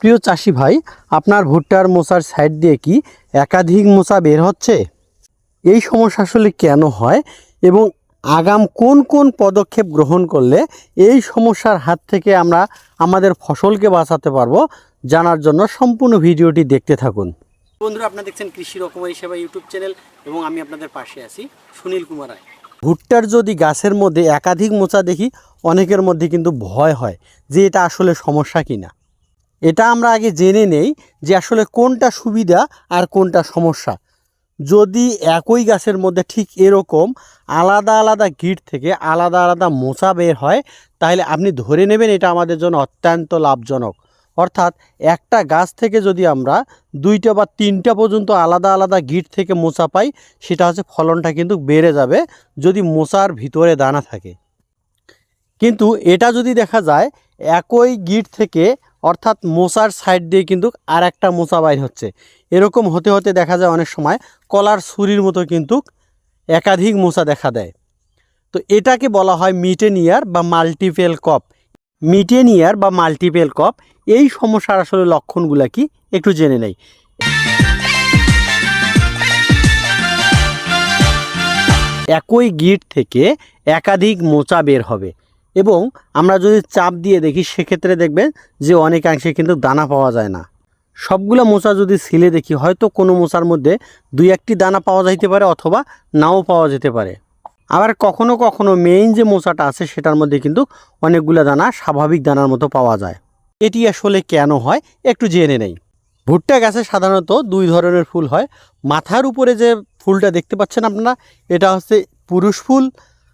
প্রিয় চাষি ভাই, আপনার ভুট্টার মোচার সাইড দিয়ে কি একাধিক মোচা বের হচ্ছে? এই সমস্যা আসলে কেন হয় এবং আগাম কোন কোন পদক্ষেপ গ্রহণ করলে এই সমস্যার হাত থেকে আমরা আমাদের ফসলকে বাঁচাতে পারব, জানার জন্য সম্পূর্ণ ভিডিওটি দেখতে থাকুন। বন্ধুরা, আপনারা দেখছেন কৃষি রকমারি সেবা ইউটিউব চ্যানেল এবং আমি আপনাদের পাশে আছি সুনীল কুমার রায়। ভুট্টার যদি গাছের মধ্যে একাধিক মোচা দেখি, অনেকের মধ্যে কিন্তু ভয় হয় যে এটা আসলে সমস্যা কিনা। এটা আমরা আগে জেনে নেই যে আসলে কোনটা সুবিধা আর কোনটা সমস্যা। যদি একই গাছের মধ্যে ঠিক এরকম আলাদা আলাদা গিট থেকে আলাদা আলাদা মোচা বের হয়, তাহলে আপনি ধরে নেবেন এটা আমাদের জন্য অত্যন্ত লাভজনক। অর্থাৎ একটা গাছ থেকে যদি আমরা দুইটা বা তিনটা পর্যন্ত আলাদা আলাদা গিট থেকে মোচা পাই, সেটা হচ্ছে ফলনটা কিন্তু বেড়ে যাবে যদি মোচার ভিতরে দানা থাকে। কিন্তু এটা যদি দেখা যায়, একই গিট থেকে অর্থাৎ মোচার সাইড দিয়ে কিন্তু আর একটা মোচা বাইর হচ্ছে। এরকম হতে হতে দেখা যায় অনেক সময় কলার ছুরির মতো কিন্তু একাধিক মোচা দেখা দেয়। তো এটাকে বলা হয় মিটেনিয়ার বা মাল্টিপেল কপ। মিটেনিয়ার বা মাল্টিপেল কপ, এই সমস্যার আসলে লক্ষণগুলো কি একটু জেনে নেই। একই গিট থেকে একাধিক মোচা বের হবে। এবং আমরা যদি চাপ দিয়ে দেখি, সেক্ষেত্রে দেখবেন যে অনেকাংশে কিন্তু দানা পাওয়া যায় না। সবগুলো মোচা যদি ছিলে দেখি, হয়তো কোনো মোচার মধ্যে দুই একটি দানা পাওয়া যাইতে পারে অথবা নাও পাওয়া যেতে পারে। আবার কখনো কখনো মেইন যে মোচাটা আছে, সেটার মধ্যে কিন্তু অনেকগুলো দানা স্বাভাবিক দানার মতো পাওয়া যায়। এটি আসলে কেন হয়, একটু জেনে নেই। ভুট্টা গাছে সাধারণত দুই ধরনের ফুল হয়। মাথার উপরে যে ফুলটা দেখতে পাচ্ছেন আপনারা, এটা হচ্ছে পুরুষ ফুল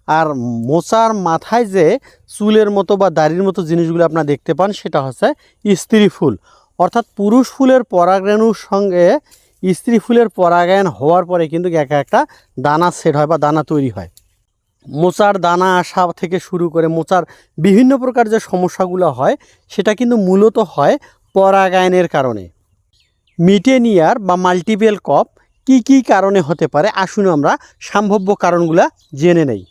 আর মোচার মাথায় যে চুলের মতো বা দাড়ির মতো জিনিসগুলো আপনারা দেখতে পান, সেটা হচ্ছে স্ত্রী ফুল। অর্থাৎ পুরুষ ফুলের পরাগরেণুর সঙ্গে স্ত্রী ফুলের পরাগায়ন হওয়ার পরে কিন্তু এক একটা দানা সেট হয় বা দানা তৈরি হয়। মোচার দানা আসা থেকে শুরু করে মোচার বিভিন্ন প্রকার যে সমস্যাগুলো হয়, সেটা কিন্তু মূলত হয় পরাগায়নের কারণে। মিটেনিয়ার বা মাল্টিপেল কপ কি কি কারণে হতে পারে? আসুন আমরা সম্ভাব্য কারণগুলা জেনে নেই।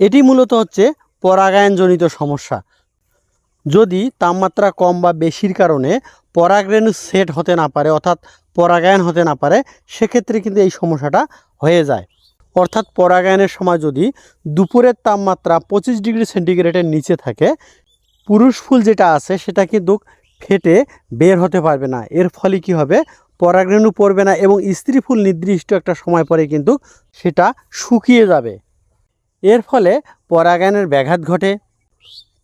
এটি মূলত হচ্ছে পরাগায়নজনিত সমস্যা। যদি তাপমাত্রা কম বা বেশির কারণে পরাগরেণু সেট হতে না পারে, অর্থাৎ পরাগায়ন হতে না পারে, সেক্ষেত্রে কিন্তু এই সমস্যাটা হয়ে যায়। অর্থাৎ পরাগায়নের সময় যদি দুপুরের তাপমাত্রা পঁচিশ ডিগ্রি সেন্টিগ্রেডের নিচে থাকে, পুরুষ ফুল যেটা আছে সেটা কিন্তু ফেটে বের হতে পারবে না। এর ফলে কি হবে? পরাগরেণু পড়বে না এবং স্ত্রী ফুল নির্দিষ্ট একটা সময় পরে কিন্তু সেটা শুকিয়ে যাবে। এর ফলে পরাগায়নের ব্যাঘাত ঘটে।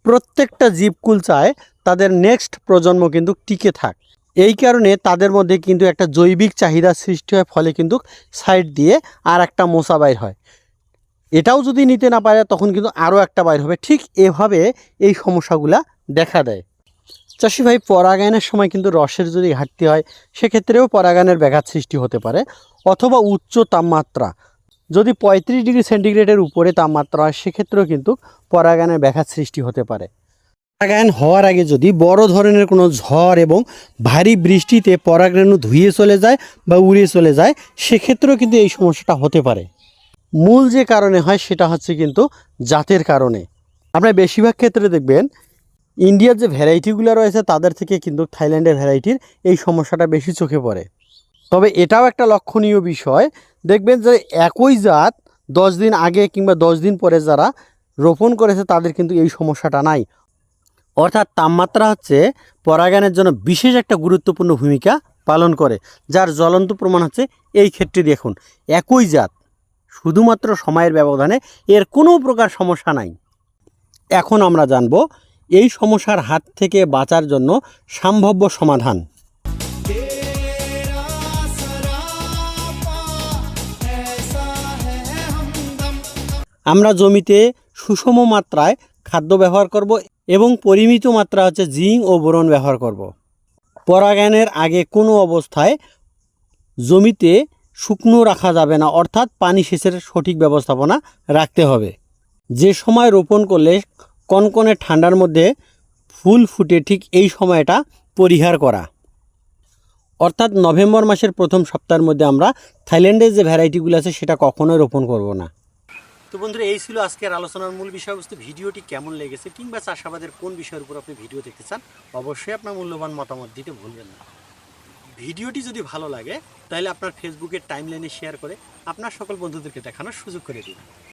প্রত্যেকটা জীবকুল চায় তাদের নেক্সট প্রজন্ম কিন্তু টিকে থাক। এই কারণে তাদের মধ্যে কিন্তু একটা জৈবিক চাহিদা সৃষ্টি হয়, ফলে কিন্তু সাইড দিয়ে আর একটা মশা বাইর হয়। এটাও যদি নিতে না পারে, তখন কিন্তু আরও একটা বাইর হবে। ঠিক এভাবে এই সমস্যাগুলা দেখা দেয়। চাষি ভাই, পরাগায়নের সময় কিন্তু রসের যদি ঘাটতি হয়, সেক্ষেত্রেও পরাগায়নের ব্যাঘাত সৃষ্টি হতে পারে, অথবা উচ্চ তাপমাত্রা যদি পঁয়ত্রিশ ডিগ্রি সেন্টিগ্রেডের উপরে তাপমাত্রা হয়, সেক্ষেত্রেও কিন্তু পরাগায়নের ব্যাঘাত সৃষ্টি হতে পারে। পরাগায়ন হওয়ার আগে যদি বড় ধরনের কোনো ঝড় এবং ভারী বৃষ্টিতে পরাগরেণু ধুয়ে চলে যায় বা উড়িয়ে চলে যায়, সেক্ষেত্রেও কিন্তু এই সমস্যাটা হতে পারে। মূল যে কারণে হয়, সেটা হচ্ছে কিন্তু জাতের কারণে। আপনার বেশিরভাগ ক্ষেত্রে দেখবেন, ইন্ডিয়ার যে ভ্যারাইটিগুলো রয়েছে, তাদের থেকে কিন্তু থাইল্যান্ডের ভ্যারাইটির এই সমস্যাটা বেশি চোখে পড়ে। তবে এটাও একটা লক্ষণীয় বিষয়। দেখবেন যে একই জাত দশ দিন আগে কিংবা দশ দিন পরে যারা রোপণ করেছে, তাদের কিন্তু এই সমস্যাটা নাই। অর্থাৎ তাপমাত্রা হচ্ছে পরাগায়নের জন্য বিশেষ একটা গুরুত্বপূর্ণ ভূমিকা পালন করে, যার জ্বলন্ত প্রমাণ হচ্ছে এই ক্ষেত্রে দেখুন। একই জাত, শুধুমাত্র সময়ের ব্যবধানে এর কোনো প্রকার সমস্যা নাই। এখন আমরা জানব এই সমস্যার হাত থেকে বাঁচার জন্য সম্ভাব্য সমাধান। আমরা জমিতে সুষম মাত্রায় খাদ্য ব্যবহার করব এবং পরিমিত মাত্রা হচ্ছে জিঙ্ক ও বোরন ব্যবহার করব। পরাগায়নের আগে কোনো অবস্থায় জমিতে শুকনো রাখা যাবে না, অর্থাৎ পানি সেচের সঠিক ব্যবস্থাপনা রাখতে হবে। যে সময় রোপণ করলে কনকনে ঠান্ডার মধ্যে ফুল ফুটে, ঠিক এই সময়টা পরিহার করা। অর্থাৎ নভেম্বর মাসের প্রথম সপ্তাহের মধ্যে আমরা থাইল্যান্ডের যে ভ্যারাইটিগুলো আছে, সেটা কখনোই রোপণ করব না। তো বন্ধুরা, এই ছিল আজকের আলোচনার মূল বিষয়বস্তু। ভিডিওটি কেমন লেগেছে কিংবা চাষাবাদের কোন বিষয়ের উপর আপনি ভিডিও দেখতে চান, অবশ্যই আপনার মূল্যবান মতামত দিতে ভুলবেন না। ভিডিওটি যদি ভালো লাগে, তাহলে আপনার ফেসবুকের টাইমলাইনে শেয়ার করে আপনার সকল বন্ধুদেরকে দেখানোর সুযোগ করে দিন।